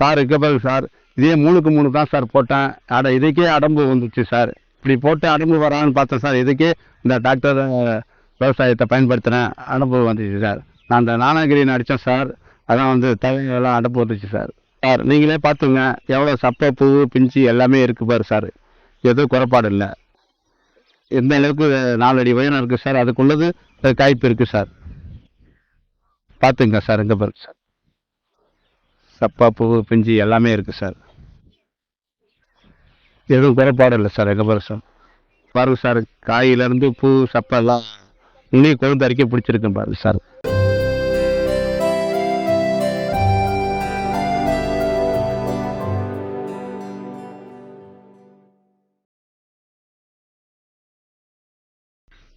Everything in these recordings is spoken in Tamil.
சார் இருக்க சார். இதே மூணுக்கு மூணு தான் சார் போட்டேன். அட இதுக்கே அடம்பு வந்துச்சு சார். இப்படி போட்டு அடம்பு வரான்னு பார்த்தேன் சார். இதுக்கே இந்த டாக்டர் விவசாயத்தை பயன்படுத்தினேன் அடம்பு வந்துச்சு சார். நான் அந்த நானாகிரின் அடித்தேன் சார். அதான் வந்து தலையெல்லாம் அடம்பு வந்துச்சு சார். சார் நீங்களே பார்த்துங்க. எவ்வளோ சப்பை பூ பிஞ்சு எல்லாமே இருக்குது பாரு சார். எதுவும் குறைபாடு இல்லை. எந்த அளவுக்கு நாலு அடி உயரம் இருக்குது சார். அதுக்குள்ளது காய்ப்பு இருக்குது சார். பார்த்துங்க சார் எங்கே பாருங்க சார். சப்பா பூ பிஞ்சு எல்லாமே இருக்குது சார் எதுவும் குறைபாடு இல்லை சார் எங்கே பாருங்க சார் பாருங்கள் சார் காயிலேருந்து பூ சப்பை எல்லாம் இன்னும் கொழுந்து அரைக்க பிடிச்சிருக்கு பாருங்கள் சார்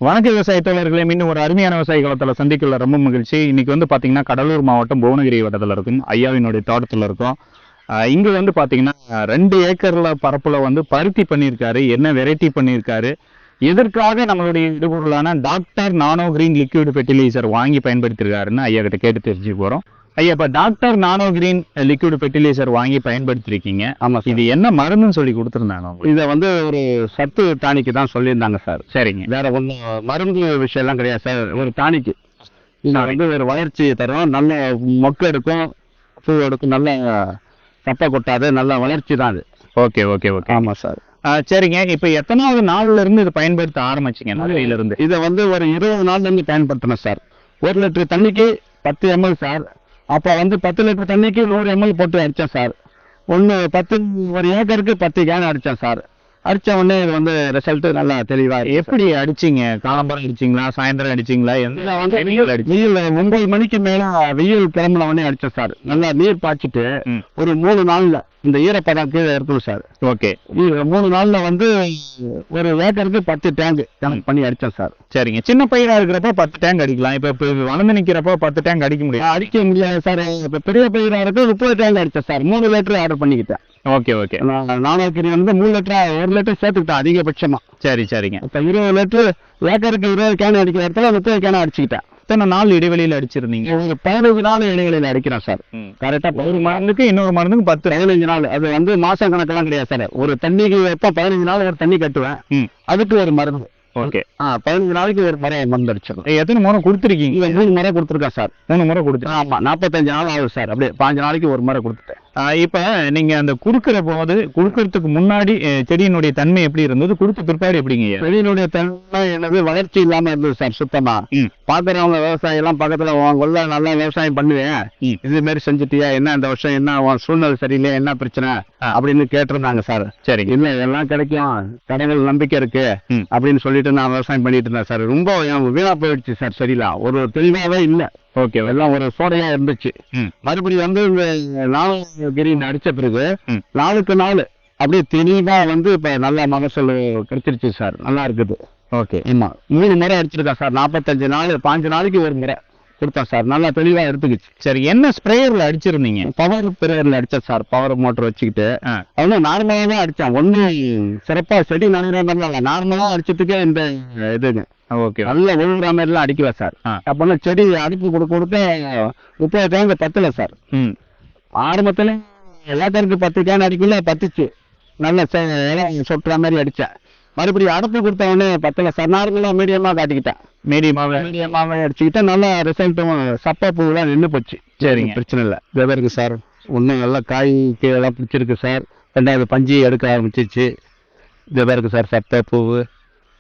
வணக்க விவசாய தோழர்களே மீண்டும் ஒரு அருமையான விவசாய காலத்தில் சந்திக்குள்ள ரொம்ப மகிழ்ச்சி. இன்னைக்கு வந்து பார்த்தீங்கன்னா கடலூர் மாவட்டம் புவனகிரி வட்டத்தில் இருக்கும். ஐயாவினுடைய தோட்டத்தில் இருக்கும். இங்கே வந்து பார்த்தீங்கன்னா ரெண்டு ஏக்கரில் பரப்பில் வந்து பருத்தி பண்ணியிருக்காரு. என்ன வெரைட்டி பண்ணியிருக்காரு? எதற்காக நம்மளுடைய இதுபொருளான doctor nano green liquid fertiliser வாங்கி பயன்படுத்தியிருக்காருன்னு ஐயா கிட்ட கேட்டு தெரிஞ்சு போகிறோம் ஐயா இப்ப doctor nano green liquid fertiliser வாங்கி பயன்படுத்திருக்கீங்க. ஆமாம் இது என்ன மருந்துன்னு சொல்லி கொடுத்துருந்தாங்க இதை வந்து ஒரு சத்து டானிக்கு தான் சொல்லியிருந்தாங்க சார் சரிங்க. வேற ஒன்றும் மருந்து விஷயம்லாம் கிடையாது சார் ஒரு டானிக்கு. இது வந்து ஒரு வளர்ச்சி தரும் நல்ல மொக்கு எடுக்கும் பூ எடுக்கும் நல்ல சப்பை கொட்டாது நல்ல வளர்ச்சி தான் அது. Okay okay okay. ஆமாம் சார் சரிங்க. இப்ப எத்தனாவது நாள்ல இருந்து இதை பயன்படுத்த ஆரம்பிச்சீங்க நாளையில இருந்து இதை வந்து ஒரு இருபது நாள்ல இருந்து பயன்படுத்தினேன் சார் ஒரு லிட்டர் தண்ணிக்கு பத்து எம்எல் சார் அப்போ வந்து பத்து லிட்டர் தண்ணிக்கு நூறு எம்எல் போட்டு அடித்தேன் சார். ஒன்று பத்து ஒரு ஏக்கருக்கு பத்து கேன் அடித்தேன் சார். அடித்த உடனே இது வந்து ரிசல்ட்டு நல்லா தெளிவாக எப்படி அடிச்சீங்க? காலம்பரம் அடிச்சீங்களா? சாயந்தரம் அடிச்சீங்களா? எந்த வெயில் ஒன்பது மணிக்கு மேல வெயில் கிளம்புன உடனே அடிச்சேன் சார். நல்லா நீர் பாய்ச்சிட்டு. ஒரு மூணு நாள்ல இந்த ஈரப்பதம் கீழே இருக்கணும் சார். ஓகே. மூணு நாள்ல வந்து ஒரு ஏக்கருக்கு பத்து டேங்க் கணக்கு பண்ணி அடிச்சேன் சார். சரிங்க. சின்ன பயிரா இருக்கிறப்ப பத்து டேங்க் அடிக்கலாம். இப்ப இப்ப வளர்ந்து நிக்கிறப்ப பத்து டேங்க் அடிக்க முடியும் அடிக்க முடியாது சார். இப்ப பெரிய பயிரா இருக்கு முப்பது டேங்க் அடிச்சேன் சார். மூணு லிட்டர் ஆர்டர் பண்ணிக்கிட்டேன். Okay okay. நான் நானூறு வந்து மூணு லிட்டர் ஒரு லிட்டர் சேர்த்துக்கிட்டேன் அதிகபட்சமா? சரி சரிங்க. இப்ப இருபது லிட்டர் ஏக்கருக்கு இருபது கேன் அடிக்கிற இடத்துல முப்பது கேன் அடிச்சுக்கிட்டேன். எத்தனை நாள் இடைவெளியில அடிச்சிருந்தீங்க? பதினஞ்சு நாள் இடைவெளியில் அடிக்கிறேன் சார். கரெக்டா ஒரு மருந்துக்கு இன்னொரு மருந்துக்கு பத்து. பதினஞ்சு நாள். அது வந்து மாசம் கணக்கெல்லாம் கிடையாது சார். ஒரு தண்ணிக்கு எப்போ பதினஞ்சு நாள் ஒரு தண்ணி கட்டுவேன் அதுக்கு ஒரு மருந்து. ஓகே. ஆ பதினஞ்சு நாளைக்கு ஒரு முறை மருந்து அடிச்சிடணும் எத்தனை முறை கொடுத்துருக்கீங்க? இவன் மூணு முறை கொடுத்துருக்கேன் சார். மூணு முறை கொடுத்து. ஆமா நாற்பத்தஞ்சு நாள் ஆகுது சார். அப்படியே பாஞ்சு நாளைக்கு ஒரு முறை கொடுத்துட்டேன். இப்ப நீங்க அந்த குடுக்கிற போது குடுக்கறதுக்கு முன்னாடி செடியினுடைய தன்மை எப்படி இருந்தது? குடுத்த பிற்பாடு எப்படிங்க ஐயா? வெளியினுடைய தன்மை என்னது? வளர்ச்சி இல்லாம இருந்தது சார் சுத்தமா. ம். பாக்குறவங்க விவசாயம் எல்லாம் பக்கத்துல உன் கொள்ள நல்லா விவசாயம் பண்ணுவேன். இது மாதிரி செஞ்சுட்டியா? என்ன இந்த வருஷம் என்ன உன் சூழ்நிலை சரியில்லை என்ன பிரச்சனை. அப்படின்னு கேட்டிருந்தாங்க சார். சரிங்க. இல்ல எல்லாம் கிடைக்கும். கடவுள் நம்பிக்கை இருக்கு. அப்படின்னு சொல்லிட்டு நான் விவசாயம் பண்ணிட்டு இருந்தேன் சார். ரொம்ப வீணா போயிடுச்சு சார் சரியில்ல ஒரு தெளிவாவே இல்ல. ஓகே எல்லாம் ஒரு சோடையா இருந்துச்சு. மறுபடியும் வந்து இந்த நாலகிரின் அடிச்ச பிறகு. நாளுக்கு நாள் அப்படியே தெளிவா வந்து இப்ப நல்ல மகசூல் கிடைச்சிருச்சு சார். நல்லா இருக்குது. ஓகே. ஆமா. மூணு முறை அடிச்சிருக்கேன் சார். நாற்பத்தஞ்சு நாள் பாஞ்சு நாளைக்கு ஒரு முறை கொடுத்தேன் சார். நல்லா தெளிவா எடுத்துக்கிச்சு. சரி என்ன ஸ்ப்ரேயர்ல அடிச்சிருந்தீங்க? பவர் பிரேயர்ல அடிச்சேன் சார். பவர் மோட்டர் வச்சுக்கிட்டு. அவனும் நார்மலா தான் அடிச்சான். ஒன்றும் சிறப்பா செடி நனைகிறதுனால நார்மலா அடிச்சதுக்கே இந்த இதுங்க ஓகே. நல்ல ஒழுங்குற மாதிரிலாம் அடிக்கல சார். அப்போனா செடி அடிப்பு கொடுக்க கொடுக்க முப்பது டேங்க் பத்தல சார். ம். ஆரம்பத்துல எல்லாத்தருக்கு பத்து கேன் அடிக்கல பத்துச்சு. நல்ல சொட்டுற மாதிரி அடிச்சேன் மறுபடியும் அடப்பு கொடுத்த உடனே பத்தல சார் நார்மலா மீடியமா காட்டிக்கிட்டேன் மீடியமாவே. மீடியமாவே அடிச்சுக்கிட்டேன் நல்லா ரிசல்ட்டும் சப்பா பூவெல்லாம் நின்று போச்சு. சரிங்க. பிரச்சனை இல்லை. இதாக இருக்கு சார். ஒன்றும் நல்லா காய் கீழெல்லாம் பிடிச்சிருக்கு சார். ரெண்டாவது பஞ்சு எடுக்க ஆரம்பிச்சிச்சு இதாக இருக்கு சார் சப்பை பூவு.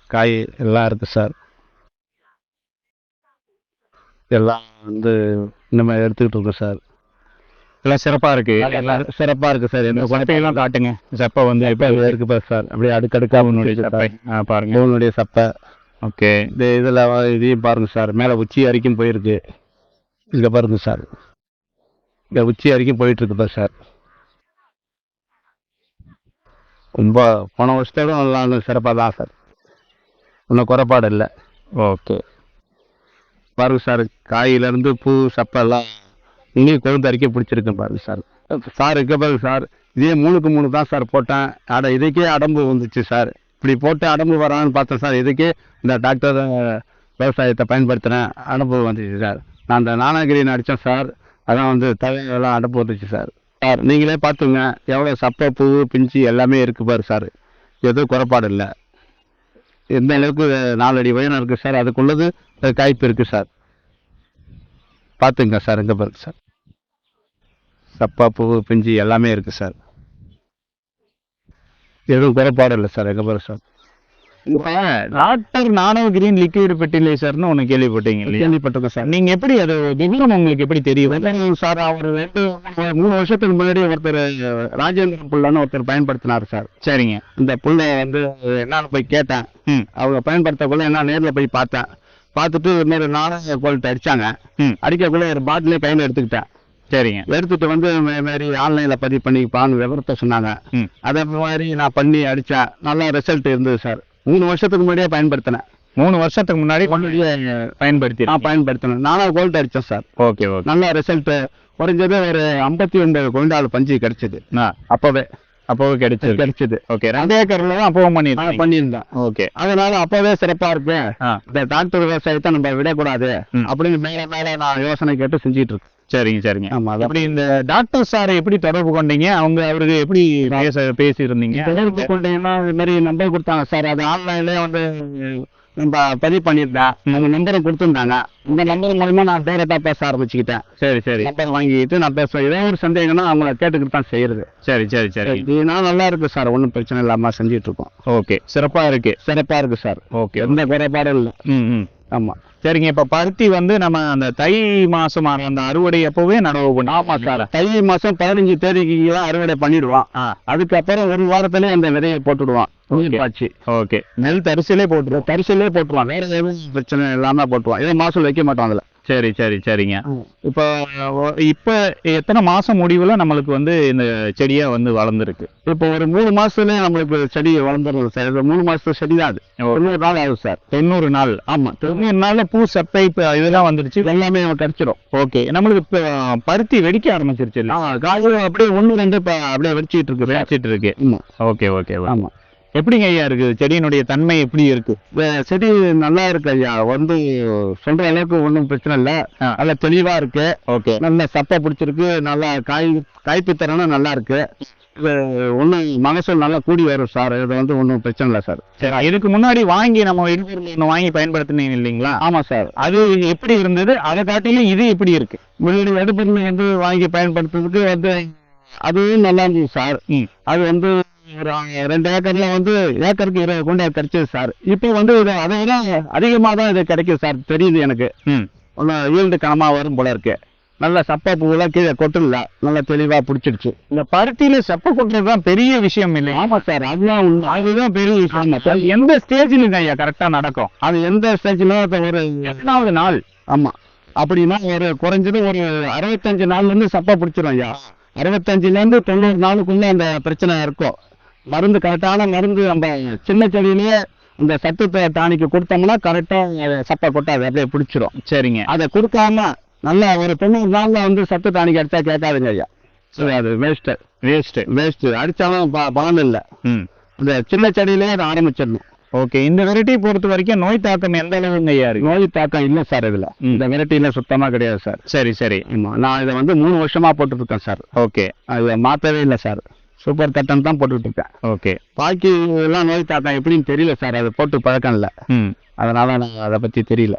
காய் எல்லாம் இருக்கு சார். எல்லாம் வந்து நம்ம எடுத்துக்கிட்டு இருக்கோம் சார். எல்லாம் சிறப்பா இருக்கு. எல்லாம் சிறப்பா இருக்கு சார். எந்த சப்பையெல்லாம் காட்டுங்க. சப்பை வந்து இப்போ இருக்கு பாரு சார் அப்படியே அடுக்கடுக்கா உன்னுடைய சப்பை ஆ பாருங்க. மூணுடைய சப்பை. ஓகே. இந்த இதில் இதையும் பாருங்க சார். மேலே உச்சி வரைக்கும் போயிருக்கு. இங்கே பாருங்க சார். இங்கே உச்சி வரைக்கும் போயிட்டு இருக்கு பாரு சார். ரொம்ப போன வருஷத்தோட நல்லா சிறப்பாக தான் சார். ஒன்றும் குறைபாடு இல்லை ஓகே. பாருங்க சார் காயிலேருந்து பூ சப்பெல்லாம் இன்னும் கொழுந்து அரைக்க பிடிச்சிருக்கு பாருங்க சார். சார் இருக்க பாருங்க சார் இதே மூணுக்கு மூணு தான் சார் போட்டேன். அட இதுக்கே அடம்பு வந்துச்சு சார். இப்படி போட்டு அடம்பு வரான்னு பார்த்தேன் சார் இதுக்கே இந்த டாக்டர் விவசாயத்தை பயன்படுத்தினேன் அடம்பு வந்துச்சு சார். நான் அந்த நானாகிரின் அடித்தேன் சார் அதான் வந்து தலையெல்லாம் அடம்பு வந்துச்சு சார். சார் நீங்களே பார்த்துங்க எவ்வளோ சப்பை பூ பிஞ்சு எல்லாமே இருக்கு பாரு சார். எதுவும் குறைபாடு இல்லை எந்த அளவுக்கு நாலடி உயரம் இருக்குது சார். அதுக்குள்ளது காய்ப்பு இருக்குது சார். பார்த்துங்க சார் எங்கே பாருங்க சார். சப்பா பூ பிஞ்சு எல்லாமே இருக்குது சார். எதுவும் குறைபாடு இல்லை சார் எங்கே பாருங்க சார். இப்ப டாக்டர் நானோ கிரீன் லிக்விட் ஃபெர்டிலைசர்னு ஒண்ணு கேள்விப்பட்டீங்க இல்லையா? கேள்விப்பட்டிருக்கேன் சார். நீங்க எப்படி அது விவரம் உங்களுக்கு எப்படி தெரியும்? சார் அவர் ரெண்டு மூணு வருஷத்துக்கு முன்னாடி ஒருத்தர் ராஜேந்திர புல்லான்னு ஒருத்தர் பயன்படுத்தினார் சார். சரிங்க. இந்த புல்லை வந்து என்னன்னு போய் கேட்டேன். அவங்க பயன்படுத்தக்குள்ள என்ன நேரில் போய் பார்த்தேன். பார்த்துட்டு இன்னொரு நானும் கோல்ட் அடிச்சாங்க. அடிக்கக்குள்ள ஒரு பாட்டிலே கையில் எடுத்துக்கிட்டேன். சரிங்க. எடுத்துட்டு வந்து மாதிரி ஆன்லைனில் பதிவு பண்ணிப்பான்னு விவரத்தை சொன்னாங்க. அதே மாதிரி நான் பண்ணி அடித்தேன் நல்ல ரிசல்ட் இருந்தது சார். மூணு வருஷத்துக்கு முன்னாடியே பயன்படுத்தினேன். மூணு வருஷத்துக்கு முன்னாடி பயன்படுத்தி நான் பயன்படுத்தினேன். நானும் கோல்ட் அடித்தேன் சார். Okay okay. நல்ல ரிசல்ட் குறைஞ்சது ஒரு ஐம்பத்தி ஒன்று குவிண்டால் பஞ்சு கிடைச்சது. அப்பவே அப்போவே கிடைச்சிருக்கு. கிடைச்சது. ஓகே ரெண்டு ஏக்கர்ல தான் அப்பவும் பண்ணிருக்கீங்க பண்ணியிருந்தேன். ஓகே. அதனால அப்பவே சிறப்பா ஆ. இந்த டாக்டர் விவசாயத்தை நம்ம விடக்கூடாது. அப்படின்னு மேல மேல நான் யோசனை கேட்டு செஞ்சிட்டு இருக்கேன். சரிங்க சரிங்க. ஆமா அப்படி இந்த டாக்டர் சாரை எப்படி தொடர்பு கொண்டீங்க? அவங்க அவருக்கு எப்படி பேச பேசி இருந்தீங்க தொடர்பு கொண்டீங்கன்னா இது மாதிரி நம்பர் கொடுத்தாங்க சார். அது ஆன்லைன்லயே வந்து நம்ம பதிவு பண்ணியிருந்தேன் அவங்க நம்பரை கொடுத்துருந்தாங்க. இந்த நம்பர் மூலமா நான் டைரக்டா பேச ஆரம்பிச்சுக்கிட்டேன். சரி சரி. நம்பர் வாங்கிட்டு நான் பேசுவேன். ஏதோ ஒரு சந்தேகம்னா அவங்கள கேட்டுக்கிட்டு தான் செய்யறது. சரி சரி சரி. இதுனா நல்லா இருக்கு சார். ஒன்றும் பிரச்சனை இல்லாம செஞ்சிட்டு இருக்கோம். ஓகே. சிறப்பா இருக்கு. சிறப்பா இருக்கு சார். ஓகே. எந்த குறைபாடும் இல்லை. ம் ம். ஆமா. சரிங்க இப்ப பருத்தி வந்து நம்ம அந்த தை மாசம் அந்த அறுவடை அப்பவே நடவு பண்ணி ஆமா சார். தை மாசம் பதினஞ்சு தேதிக்கு தான் அறுவடை பண்ணிடுவான். அதுக்கப்புறம் ஒரு வாரத்துல அந்த விதையை போட்டுடுவான். ஓகே. நெல் தரிசிலே போட்டுரும் தரிசலே போட்டுருவான். வேற எதுவும் பிரச்சனை இல்லாம போட்டுருவான். ஏதோ மாசம் வைக்க மாட்டான் அதுல. சரி சரி சரிங்க. இப்போ இப்ப எத்தனை மாசம் முடிவுல நம்மளுக்கு வந்து இந்த செடியா வந்து வளர்ந்துருக்கு? இப்போ ஒரு மூணு மாசத்துல நம்மளுக்கு செடி வளர்ந்துருது சார். இது மூணு மாசத்து செடி தான் அது. தொண்ணூறு நாள் ஆகுது சார். தொண்ணூறு நாள். ஆமா. தொண்ணூறு நாள்ல பூ சப்பை இப்ப இதெல்லாம் வந்துருச்சு? எல்லாமே கிடைச்சிடும் ஓகே. நம்மளுக்கு இப்ப பருத்தி வெடிக்க ஆரம்பிச்சிருச்சு இல்ல? காய்கறி அப்படியே ஒண்ணு ரெண்டு இப்ப அப்படியே வெடிச்சிட்டு இருக்கு. வச்சிட்டு இருக்கு. Okay okay. ஆமா. எப்படிங்க ஐயா இருக்கு? செடியினுடைய தன்மை எப்படி இருக்கு? வே- செடி நல்லா இருக்கு ஐயா. வந்து சொல்ற அளவுக்கு ஒன்றும் பிரச்சனை இல்லை. நல்லா தெளிவா இருக்கு. ஓகே. நல்ல சப்பை பிடிச்சிருக்கு. நல்லா காய் காய்ப்பு தரணும் நல்லா இருக்கு. இது ஒன்றும் மகசூல் நல்லா கூடி வரும் சார். இது வந்து ஒன்றும் பிரச்சனை இல்லை சார். சரி இதுக்கு முன்னாடி வாங்கி நம்ம இடுபொருள் வாங்கி பயன்படுத்தினீங்க இல்லைங்களா? ஆமா சார். அது எப்படி இருந்தது? அதை காட்டிலும் இது எப்படி இருக்கு? முன்னாடி எடுப்பொருள் வந்து வாங்கி பயன்படுத்துறதுக்கு வந்து அதுவும் நல்லா இருந்துச்சு சார். அது வந்து ஒரு ரெண்டு ஏக்கர்ல வந்து ஏக்கருக்கு இருபது குண்டை கிடைச்சது சார். இப்போ வந்து இது அதை விட அதிகமாக தான் இது கிடைக்குது சார். தெரியுது எனக்கு. ம். ஒன்றும் ஈல்டு கனமாக வரும் போல இருக்கு. நல்ல சப்பை பூவெல்லாம் கீழே கொட்டல நல்லா தெளிவாக பிடிச்சிருச்சு. இந்த பருத்தியில செப்ப கொட்டுறது தான் பெரிய விஷயம் இல்லை ஆமா சார். அதுதான் அதுதான் பெரிய விஷயம். எந்த ஸ்டேஜ்ல ஐயா கரெக்டா நடக்கும்? அது எந்த ஸ்டேஜ்ல? இப்போ ஒரு எத்தனாவது நாள்? ஆமா. அப்படின்னா ஒரு குறைஞ்சது ஒரு அறுபத்தஞ்சு நாள்ல இருந்து சப்பை பிடிச்சிரும் ஐயா. அறுபத்தஞ்சுல இருந்து தொண்ணூறு நாளுக்குள்ள அந்த பிரச்சனை இருக்கும். மருந்து கரெக்டான மருந்து நம்ம சின்ன செடியிலேயே இந்த சத்து டானிக்கு கொடுத்தோம்னா கரெக்டா சப்பை கொட்டாது அப்படியே பிடிச்சிரும். சரிங்க. அதை கொடுக்காம நல்லா ஒரு தொண்ணூறு நாள்ல வந்து சத்து டானிக் அடிச்சா கேட்காதுங்க ஐயா. சரி அது வேஸ்ட் வேஸ்ட் வேஸ்ட் அடிச்சாலும் ப- பலன் இல்லை. ம். இந்த சின்ன செடியிலேயே அதை ஆரம்பிச்சிடணும். ஓகே இந்த வெரைட்டி பொறுத்த வரைக்கும் நோய் தாக்கம் எந்த அளவுங்க ஐயா இருக்கு? நோய் தாக்கம் இல்லை சார் இதுல. இந்த வெரைட்டில சுத்தமா கிடையாது சார். சரி சரி. ஆமா. நான் இதை வந்து மூணு வருஷமா போட்டுட்டு இருக்கேன் சார். ஓகே அதை மாத்தவே இல்லை சார். சூப்பர் தட்டன் தான் போட்டுட்டு இருக்கேன் ஓகே. பாக்கி எல்லாம் நோய் தாக்கம் எப்படின்னு தெரியல சார் அது போட்டு பழக்கம் இல்லை. அதனால நான் அதை பத்தி தெரியல.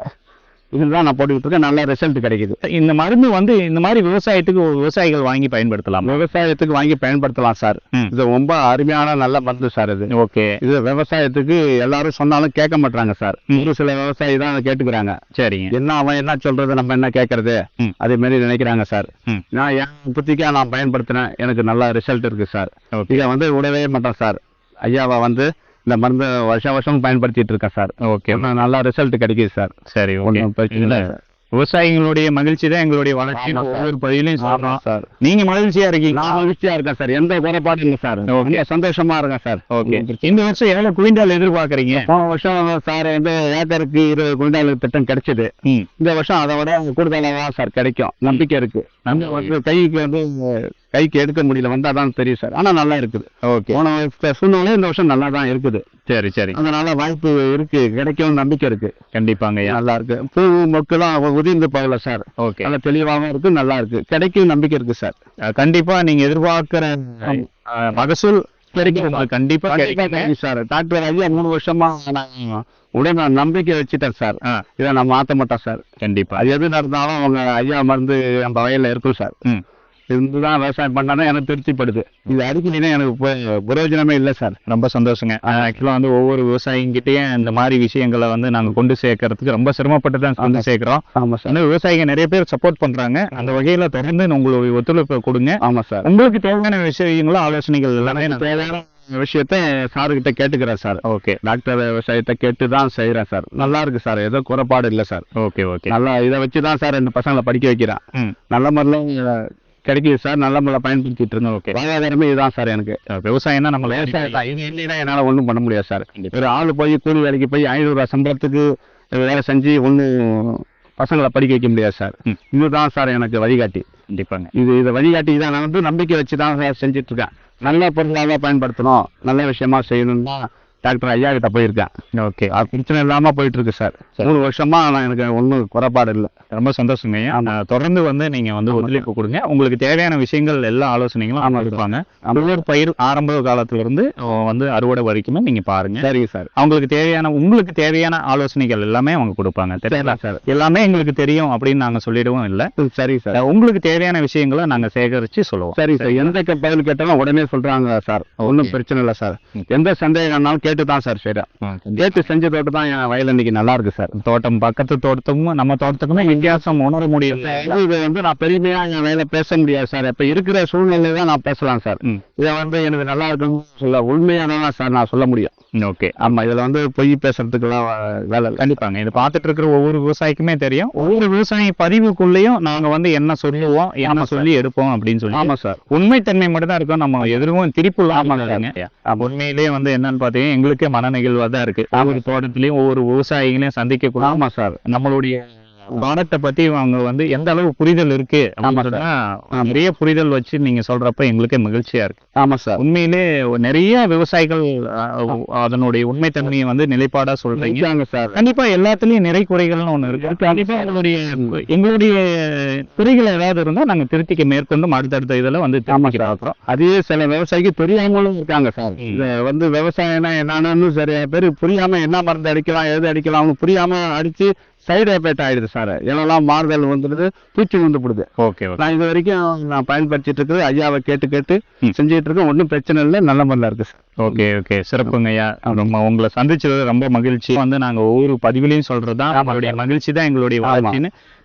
இதுதான் நான் போட்டுக்கிட்டு இருக்கேன். நல்ல ரிசல்ட் கிடைக்குது. இந்த மருந்து வந்து இந்த மாதிரி விவசாயத்துக்கு விவசாயிகள் வாங்கி பயன்படுத்தலாம். விவசாயத்துக்கு வாங்கி பயன்படுத்தலாம் சார். இது ரொம்ப அருமையான நல்ல மருந்து சார் இது. ஓகே. இது விவசாயத்துக்கு எல்லாரும் சொன்னாலும் கேட்க மாட்டாங்க சார். ஒரு சில விவசாயி தான் கேட்டுக்கிறாங்க. சரிங்க. என்ன அவன் என்ன சொல்றது நம்ம என்ன கேட்கறது. அதே மாதிரி நினைக்கிறாங்க சார். நான் என் புத்திக்கா நான் பயன்படுத்தினேன். எனக்கு நல்ல ரிசல்ட் இருக்கு சார். இதை வந்து விடவே மாட்டேன் சார். ஐயாவை வந்து இந்த மருந்து வருஷம் வருஷம் பயன்படுத்திட்டு இருக்கேன் சார். ஓகே. நல்ல ரிசல்ட் கிடைக்குது சார். சரி ஓகே. ஒன்றும் பிரச்சனை விவசாயிகளுடைய மகிழ்ச்சி தான் எங்களுடைய வளர்ச்சி. ஒவ்வொரு பதிலையும் சொல்றோம். சார். நீங்க மகிழ்ச்சியா இருக்கீங்க நான் மகிழ்ச்சியா இருக்கேன் சார். எந்த குறைபாடும் இல்லை சார். ரொம்ப சந்தோஷமா இருக்கேன் சார். ஓகே. இந்த வருஷம் எவ்வளவு குவிண்டால் எதிர்பார்க்கறீங்க? போன வருஷம் சார் வந்து ஏக்கருக்கு இருபது குவிண்டால் திட்டம் கிடைச்சது. இந்த வருஷம் அதை விட கூடுதலாக சார் கிடைக்கும். நம்பிக்கை இருக்கு. நம்ம கைக்கு வந்து கைக்கு எடுக்க முடியல வந்தா தான் தெரியும் சார். ஆனா நல்லா இருக்குது. ஓகே போன வருஷ சூழ்நிலை இந்த வருஷம் நல்லா தான் இருக்குது. சரி சரி. அதனால வாய்ப்பு இருக்கு கிடைக்கும் நம்பிக்கை இருக்கு. கண்டிப்பாங்க நல்லா இருக்கு. பூ மொக்கெல்லாம் உதிர்ந்து போகல சார். ஓகே நல்லா தெளிவாகவும் இருக்கு நல்லா இருக்கு. கிடைக்கும் நம்பிக்கை இருக்கு சார். கண்டிப்பா நீங்க எதிர்பார்க்கிற மகசூல் கண்டிப்பா. சார். டாக்டர் ஐயா மூணு வருஷமா நான் உடனே நான் நம்பிக்கை வச்சுட்டேன் சார். இதை நான் மாத்த மாட்டேன் சார். கண்டிப்பா. அது எது நடந்தாலும் அவங்க ஐயா மருந்து நம்ம வயல்ல இருக்கும் சார். ம் இருந்துதான் விவசாயம் பண்ணாதான் எனக்கு திருப்திப்படுது. இது அடிக்கடினா எனக்கு பிரயோஜனமே இல்லை சார். ரொம்ப சந்தோஷங்க. ஆக்சுவலாக வந்து ஒவ்வொரு விவசாயிங்கிட்டயும் இந்த மாதிரி விஷயங்களை வந்து நாங்க கொண்டு சேர்க்கறதுக்கு ரொம்ப சிரமப்பட்டு தான் கொண்டு சேர்க்கிறோம். ஆமா சார். ஆனா விவசாயிங்க நிறைய பேர் சப்போர்ட் பண்றாங்க. அந்த வகையில தொடர்ந்து உங்களுடைய ஒத்துழைப்பை கொடுங்க. ஆமா சார். உங்களுக்கு தேவையான விஷயங்களும் ஆலோசனைகள் எல்லாமே தேவையான விஷயத்த சாருக்கிட்ட கேட்டுக்கிறேன் சார். ஓகே. டாக்டர் விவசாயத்தை கேட்டு தான் செய்யறேன் சார். நல்லா இருக்கு சார். ஏதோ குறைபாடு இல்லை சார். Okay okay. நல்லா இதை வச்சு தான் சார் ரெண்டு பசங்களை படிக்க வைக்கிறேன். நல்ல முறையில் கிடைக்குது சார். நல்ல முறையில் பயன்படுத்திட்டு இருந்தேன் ஓகே வாழ்வாதாரமே இதுதான் சார் எனக்கு. விவசாயம் தான் நம்ம விவசாயம். இது இல்லைன்னா என்னால் ஒன்றும் பண்ண முடியாது சார். ஒரு ஆள் போய் கூலி வேலைக்கு போய் ஐநூறுரூவா சம்பளத்துக்கு வேலை செஞ்சு ஒன்றும் பசங்களை படிக்க வைக்க முடியாது சார். இதுதான் சார் எனக்கு வழிகாட்டி. கண்டிப்பாங்க. இது இதை வழிகாட்டி தான் நான் வந்து நம்பிக்கை வச்சு தான் சார் செஞ்சுட்டு இருக்கேன். நல்ல பொருளாக பயன்படுத்தணும். நல்ல விஷயமா செய்யணும் தான் டாக்டர் ஐயா கிட்ட போயிருக்கேன். ஓகே. அது பிரச்சனை இல்லாம போயிட்டு இருக்கு சார். மூணு வருஷமா நான் எனக்கு ஒன்றும் குறைபாடு இல்லை. ரொம்ப சந்தோஷங்க தொடர்ந்து வந்து நீங்க வந்து ஒத்துழைப்பு கொடுங்க. உங்களுக்கு தேவையான விஷயங்கள் எல்லா ஆலோசனைகளும் அவங்க சார். இருப்பாங்க. ஒவ்வொரு பயிர் ஆரம்ப காலத்துல இருந்து வந்து அறுவடை வரைக்குமே நீங்க பாருங்க. சரிங்க சார். அவங்களுக்கு தேவையான உங்களுக்கு தேவையான ஆலோசனைகள் எல்லாமே அவங்க கொடுப்பாங்க. சரிங்களா சார். எல்லாமே எங்களுக்கு தெரியும் அப்படின்னு நாங்க சொல்லிடவும் இல்ல. சார் அஹ் உங்களுக்கு தேவையான விஷயங்களை நாங்க சேகரிச்சு சொல்லுவோம். சரி சார். எந்த பதில் கேட்டாலும் உடனே சொல்றாங்க சார். ஒன்றும் பிரச்சனை இல்லை சார். எந்த சந்தேகம்னாலும் கேட்டு தான் சார். செய்றேன் கேட்டு செஞ்ச தோட்டம் தான் என் வயல் இன்னைக்கு நல்லா இருக்கு சார். தோட்டம் பக்கத்து தோட்டத்துக்கும் நம்ம தோட்டத்துக்குமே வித்தியாசம் உணர முடியல இது வந்து நான் பெருமையா என் வேலை பேச முடியாது சார். இப்ப இருக்கிற சூழ்நிலை தான் நான் பேசலாம் சார். இதை வந்து எனக்கு நல்லா இருக்குன்னு சொல்ல உண்மையானதான் சார் நான் சொல்ல முடியும். ஓகே ஆமா இதுல வந்து பொய் பேசுறதுக்கெல்லாம் வ- வேலை கண்டிப்பாங்க. இது பார்த்துட்டு இருக்கிற ஒவ்வொரு விவசாயிக்குமே தெரியும். ஒவ்வொரு விவசாயி பதிவுக்குள்ளேயும் நாங்க வந்து என்ன சொல்லுவோம் என்ன சொல்லி எடுப்போம் அப்படின்னு சொல்லி ஆமா சார் உண்மைத்தன்மை மட்டும் தான் இருக்கும் நம்ம எதிரும் திருப்பி. ஆமா. உண்மையிலேயே வந்து என்னன்னு பாத்தீங்கன்னா எங்களுக்கே மன நிகழ்வா தான் இருக்கு. ஒவ்வொரு தோட்டத்திலயும் ஒவ்வொரு விவசாயிகளையும் சந்திக்க கூட ஆமா சார் நம்மளுடைய ப்ராடக்ட்டை பத்தி அவங்க வந்து எந்த அளவு புரிதல் இருக்கு அப்படின்னு நிறைய புரிதல் வச்சு நீங்க சொல்றப்ப எங்களுக்கே மகிழ்ச்சியா இருக்கு. ஆமா சார். உண்மையிலே நிறைய விவசாயிகள் அதனுடைய உண்மைத்தன்மையை வந்து நிலைப்பாடா சொல்றீங்க. சார். கண்டிப்பா எல்லாத்துலயும் நிறை குறைகள்னு ஒண்ணு இருக்கு. கண்டிப்பா எங்களுடைய எங்களுடைய குறைகள் ஏதாவது இருந்தா நாங்க திருத்திக்க மேற்கொண்டும் அடுத்தடுத்த இதுல வந்து பார்க்கிறோம். அதே சில விவசாயிக்கு தெரியாமலும் இருக்காங்க சார். வந்து விவசாயம்னா என்னன்னு சரியா பேர் புரியாம என்ன மருந்து அடிக்கலாம் எது அடிக்கலாம்னு புரியாம அடிச்சு சைடு எஃபெக்ட் ஆயிடுது சார் எல்லாம் மாறுதல் வந்துடுது பூச்சி வந்து போடுது ஓகே நான் இது வரைக்கும் நான் பயன்படுத்திட்டு இருக்கிறது ஐயாவை கேட்டு கேட்டு. செஞ்சுட்டு இருக்கேன் ஒன்றும் பிரச்சனை இல்லை. நல்ல முறையில் இருக்கு சார் ஓகே ஓகே சிறப்புங்க ஐயா. ரொம்ப உங்களை சந்திச்சது ரொம்ப மகிழ்ச்சி. வந்து நாங்க ஒவ்வொரு பதிவுலையும் சொல்றதுதான் நம்மளுடைய மகிழ்ச்சி தான் எங்களுடைய ஆமா.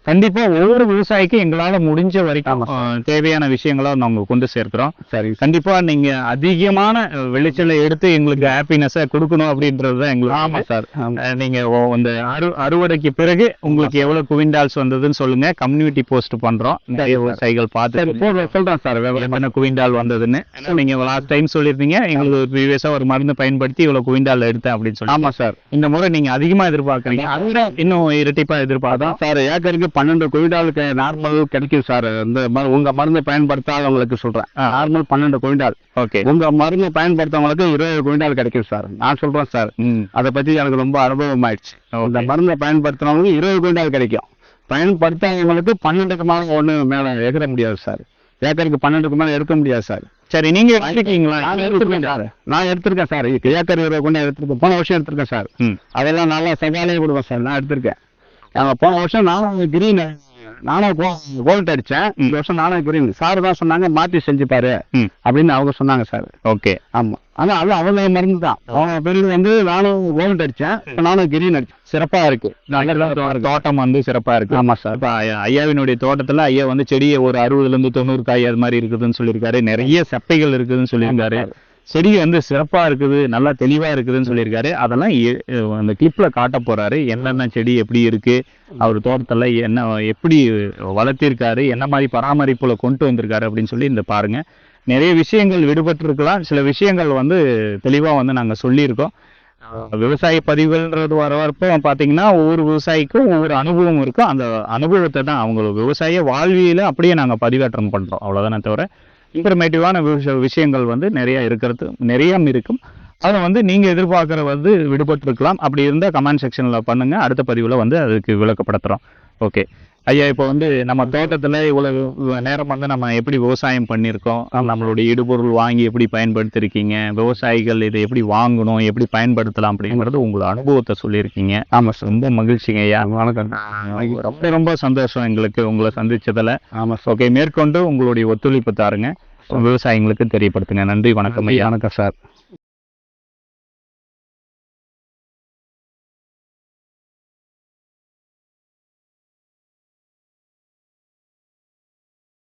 கண்டிப்பா ஒவ்வொரு விவசாயிக்கும் எங்களால முடிஞ்ச வரைக்கும் தேவையான விஷயங்களை நாங்க கொண்டு சேர்க்கிறோம். சரி கண்டிப்பா நீங்க அதிகமான விளைச்சலை எடுத்து எங்களுக்கு ஹாப்பினஸ கொடுக்கணும் அப்படின்றது தான் ஆமா எங்களுக்கு சார். ஆமா. அஹ், நீங்க இந்த அறு அறுவடைக்கு பிறகு உங்களுக்கு எவ்வளவு குவிண்டால்ஸ் வந்ததுன்னு சொல்லுங்க. கம்யூனிட்டி போஸ்ட் பண்றோம். விவசாயிகள் சரி பார்த்து சொல்றேன் சார். எத்தனை குவிண்டால் வந்ததுன்னு. நீங்க லாஸ்ட் டைம் சொல்லிருந்தீங்க எங்களுக்கு ப்ரீவியஸா ஒரு மருந்து பயன்படுத்தி இவ்வளவு குவிண்டால் எடுத்தேன் அப்படின்னு சொல்லி ஆமா சார். இந்த முறை நீங்க அதிகமா எதிர்பார்க்கறீங்க. இன்னும் இரட்டிப்பா எதிர்பார்த்தா அதான் சார். ஏக்கருக்கு பன்னெண்டு குவிண்டாலுக்கு நார்மல் கிடைக்கும் சார் இந்த உங்க மருந்து பயன்படுத்தாதவங்களுக்கு சொல்றேன். நார்மல் பன்னெண்டு குவிண்டால் ஓகே. உங்க மருந்து பயன்படுத்தவங்களுக்கு இருபது குவிண்டால் கிடைக்கும் சார் நான் சொல்றேன் சார் அதை பத்தி எனக்கு ரொம்ப அனுபவம் ஆயிடுச்சு. இந்த மருந்தை பயன்படுத்துறவங்களுக்கு இருபது குவிண்டால் கிடைக்கும். பயன்படுத்தாதவங்களுக்கு பன்னெண்டுக்கு மேல ஒண்ணு மேல எகிற முடியாது சார் ஏக்கருக்கு பன்னெண்டுக்கு மேல எடுக்க முடியாது சார் சரி நீங்க எடுத்துருக்கீங்களா? நான் எடுத்திருக்கேன் சார் நான் எடுத்திருக்கேன் சார் ஏக்கர் இருபது குவிண்டால் எடுத்திருக்கேன். போன வருஷம் எடுத்திருக்கேன் சார் அதெல்லாம் நல்லா சவாலே கொடுப்பேன் சார் நான் எடுத்திருக்கேன். போன வருஷம் நானும் கிரீன் நானும் கோல்ட் அடிச்சேன். இந்த வருஷம் நானும் கிரீன் சார் தான் சொன்னாங்க மாற்றி செஞ்சு பாரு ம். அப்படின்னு அவங்க சொன்னாங்க சார். ஓகே. ஆமா. ஆனா அது அவங்க மருந்து தான். போன பேருக்கு வந்து நானும் கோல்ட் அடிச்சேன் நானும் கிரீன் அடிச்சேன். சிறப்பா இருக்கு. தோட்டம் வந்து சிறப்பா இருக்கு. ஆமா சார். இப்ப ஐயா- ஐயாவினுடைய தோட்டத்துல ஐயா வந்து செடியை ஒரு அறுபதுல இருந்து தொண்ணூறு காய் அது மாதிரி இருக்குதுன்னு சொல்லியிருக்காரு. நிறைய செப்பைகள் இருக்குதுன்னு சொல்லியிருக்காரு. செடி வந்து சிறப்பா இருக்குது நல்லா தெளிவா இருக்குதுன்னு சொல்லியிருக்காரு. அதெல்லாம் அந்த கிளிப்ல காட்ட போறாரு. என்னென்ன செடி எப்படி இருக்கு அவர் தோட்டத்துல என்ன எப்படி வளர்த்திருக்காரு என்ன மாதிரி பராமரிப்புல கொண்டு வந்திருக்காரு அப்படின்னு சொல்லி இந்த பாருங்க. நிறைய விஷயங்கள் விடுபட்டு இருக்கலாம் சில விஷயங்கள் வந்து தெளிவா வந்து நாங்க சொல்லியிருக்கோம். விவசாய பதிவுகள்ன்றது வர வரப்போ பார்த்தீங்கன்னா ஒவ்வொரு விவசாயிக்கும் ஒவ்வொரு அனுபவம் இருக்கும். அந்த அனுபவத்தை தான் அவங்க விவசாய வாழ்வியல அப்படியே நாங்கள் பதிவேற்றம் பண்றோம். அவ்வளவுதானே தவிர இன்ஃபர்மேட்டிவான விஷயங்கள் வந்து நிறைய இருக்கிறது நிறைய இருக்கும். அதை வந்து நீங்க எதிர்பார்க்குற வந்து விடுபட்டிருக்கலாம். அப்படி இருந்தால் கமெண்ட் செக்ஷன்ல பண்ணுங்க. அடுத்த பதிவில் வந்து அதுக்கு விளக்கப்படுத்துகிறோம் ஓகே ஐயா இப்போ வந்து நம்ம தோட்டத்துல இவ்வளவு நேரம் வந்து நம்ம எப்படி விவசாயம் பண்ணியிருக்கோம்? நம்மளுடைய இடுபொருள் வாங்கி எப்படி பயன்படுத்திருக்கீங்க? விவசாயிகள் இதை எப்படி வாங்கணும்? எப்படி பயன்படுத்தலாம்? அப்படிங்கிறது உங்களோட அனுபவத்தை சொல்லியிருக்கீங்க. ஆமாம் சார். ரொம்ப மகிழ்ச்சிங்க ஐயா. வணக்கம். ரொம்ப ரொம்ப சந்தோஷம் எங்களுக்கு உங்களை சந்திச்சதுல. ஆமாம் ஓகே மேற்கொண்டு உங்களுடைய ஒத்துழைப்பு தாருங்க. விவசாயிங்களுக்கு தெரியப்படுத்துங்க. நன்றி வணக்கம் ஐயா. வணக்கம் சார்.